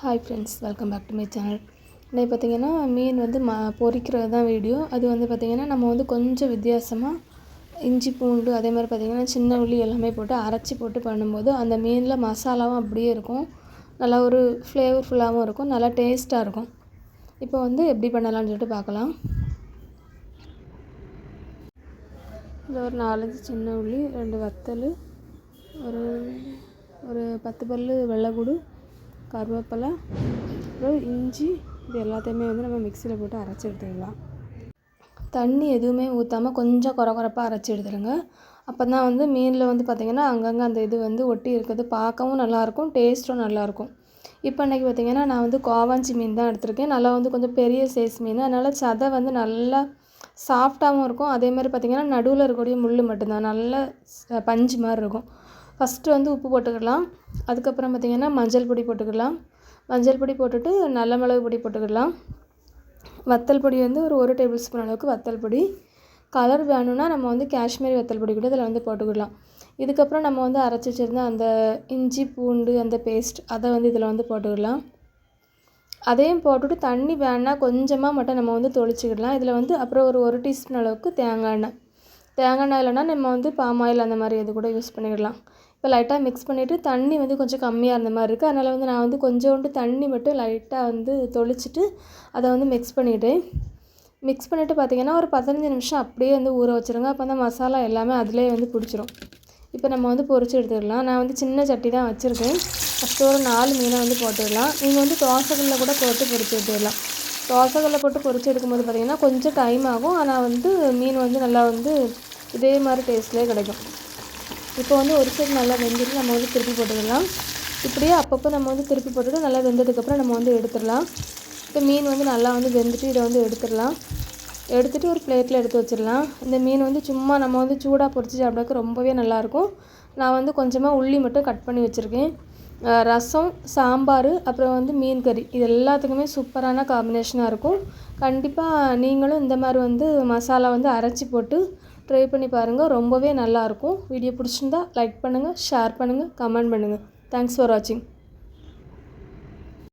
Hi friends welcome back to my channel இன்னைக்கு பார்த்தீங்கன்னா மீன் வந்து ம பொறிக்கிறது தான் வீடியோ அது வந்து பார்த்திங்கன்னா நம்ம வந்து கொஞ்சம் வித்தியாசமாக இஞ்சி பூண்டு அதே மாதிரி பார்த்திங்கன்னா சின்ன உள்ளி எல்லாமே போட்டு அரைச்சி போட்டு பண்ணும்போது அந்த மீனில் மசாலாவும் அப்படியே இருக்கும். நல்லா ஒரு ஃப்ளேவர்ஃபுல்லாகவும் இருக்கும். நல்லா டேஸ்ட்டாக இருக்கும். இப்போ வந்து எப்படி பண்ணலாம்னு சொல்லிட்டு பார்க்கலாம் இந்த ஒரு நாலஞ்சு சின்ன உள்ளி ரெண்டு வத்தல் ஒரு ஒரு பத்து பல் வெள்ளைப்பூடு கருவேப்பிலை அப்புறம் இஞ்சி இது எல்லாத்தையுமே வந்து நம்ம மிக்சியில் போட்டு அரைச்சி எடுத்துக்கலாம். தண்ணி எதுவுமே ஊற்றாமல் கொஞ்சம் குறை குறைப்பாக அரைச்சி எடுத்துடுங்க. அப்போ தான் வந்து மீனில் வந்து பார்த்திங்கன்னா அங்கங்கே அந்த இது வந்து ஒட்டி இருக்கிறது பார்க்கவும் நல்லாயிருக்கும் டேஸ்ட்டும் நல்லாயிருக்கும். இப்போ இன்றைக்கி பார்த்திங்கன்னா நான் வந்து கோவாஞ்சி மீன் தான் எடுத்திருக்கேன். நல்லா வந்து கொஞ்சம் பெரிய சைஸ் மீன். அதனால் சதை வந்து நல்லா சாஃப்டாகவும் இருக்கும். அதே மாதிரி பார்த்திங்கன்னா நடுவில் இருக்கக்கூடிய முள் மட்டும்தான். நல்ல பஞ்சு மாதிரி இருக்கும். ஃபஸ்ட்டு வந்து உப்பு போட்டுக்கலாம் அதுக்கப்புறம் பார்த்திங்கன்னா மஞ்சள் பொடி போட்டுக்கலாம் மஞ்சள் பொடி போட்டுட்டு நல்ல மிளகு பொடி போட்டுக்கலாம் வத்தல் பொடி வந்து ஒரு ஒரு டேபிள் ஸ்பூன் அளவுக்கு வத்தல் பொடி. கலர் வேணும்னா நம்ம வந்து காஷ்மீரி வத்தல் பொடி கூட இதில் வந்து போட்டுக்கலாம் இதுக்கப்புறம் நம்ம வந்து அரைச்சி வச்சிருந்த அந்த இஞ்சி பூண்டு அந்த பேஸ்ட் அதை வந்து இதில் வந்து போட்டுக்கலாம் அதையும் போட்டுட்டு தண்ணி வேணா கொஞ்சமாக மட்டும் நம்ம வந்து தொளிச்சிக்கிடலாம். இதில் வந்து அப்புறம் ஒரு ஒரு டீஸ்பூன் அளவுக்கு தேங்காய் எண்ணெய். தேங்காய் எண்ணெய் இல்லைன்னா நம்ம வந்து பாம் ஆயில் அந்த மாதிரி இது கூட யூஸ் பண்ணிக்கிடலாம். இப்போ லைட்டாக மிக்ஸ் பண்ணிவிட்டு தண்ணி வந்து கொஞ்சம் கம்மியாக இருந்த மாதிரி இருக்குது அதனால் வந்து நான் வந்து கொஞ்சோண்டு தண்ணி மட்டும் லைட்டாக வந்து தொளிச்சிட்டு அதை வந்து மிக்ஸ் பண்ணிவிட்டேன் மிக்ஸ் பண்ணிவிட்டு பார்த்தீங்கன்னா ஒரு பதினஞ்சு நிமிஷம் அப்படியே வந்து ஊற வச்சுருங்க. அப்போ அந்த மசாலா எல்லாமே அதிலே வந்து பிடிச்சிரும். இப்போ நம்ம வந்து பொறிச்சு எடுத்துடலாம் நான் வந்து சின்ன சட்டி தான் வச்சுருக்கேன். ஃபஸ்ட்டு ஒரு நாலு மீனை வந்து போட்டுடலாம். நீங்கள் வந்து தோசைகளில் கூட போட்டு பொரிச்சு எடுத்துடலாம். தோசைகளில் போட்டு பொறிச்சு எடுக்கும்போது பார்த்தீங்கன்னா கொஞ்சம் டைம் ஆகும். ஆனால் வந்து மீன் வந்து நல்லா வந்து இதே மாதிரி டேஸ்ட்லேயே கிடைக்கும். இப்போ வந்து ஒரு சைடு நல்லா வெந்துட்டு நம்ம வந்து திருப்பி போட்டுக்கலாம். இப்படியே அப்பப்போ நம்ம வந்து திருப்பி போட்டுட்டு நல்லா வெந்ததுக்கப்புறம் நம்ம வந்து எடுத்துடலாம். இப்போ மீன் வந்து நல்லா வந்து வெந்துட்டு இதை வந்து எடுத்துடலாம். எடுத்துகிட்டு ஒரு பிளேட்டில் எடுத்து வச்சிடலாம். இந்த மீன் வந்து சும்மா நம்ம வந்து சூடாக பொறிச்சு சாப்பிடக்கு ரொம்பவே நல்லாயிருக்கும். நான் வந்து கொஞ்சமாக உள்ளி மட்டும் கட் பண்ணி வச்சுருக்கேன். ரசம் சாம்பார் அப்புறம் வந்து மீன் கறி. இது எல்லாத்துக்குமே சூப்பரான காம்பினேஷனாக இருக்கும். கண்டிப்பாக நீங்களும் இந்த மாதிரி வந்து மசாலா வந்து அரைச்சி போட்டு ட்ரை பண்ணி பாருங்கள் ரொம்பவே நல்லாயிருக்கும் வீடியோ பிடிச்சிருந்தா லைக் பண்ணுங்கள் ஷேர் பண்ணுங்கள் கமெண்ட் பண்ணுங்கள் தேங்க்ஸ் ஃபார் வாட்சிங்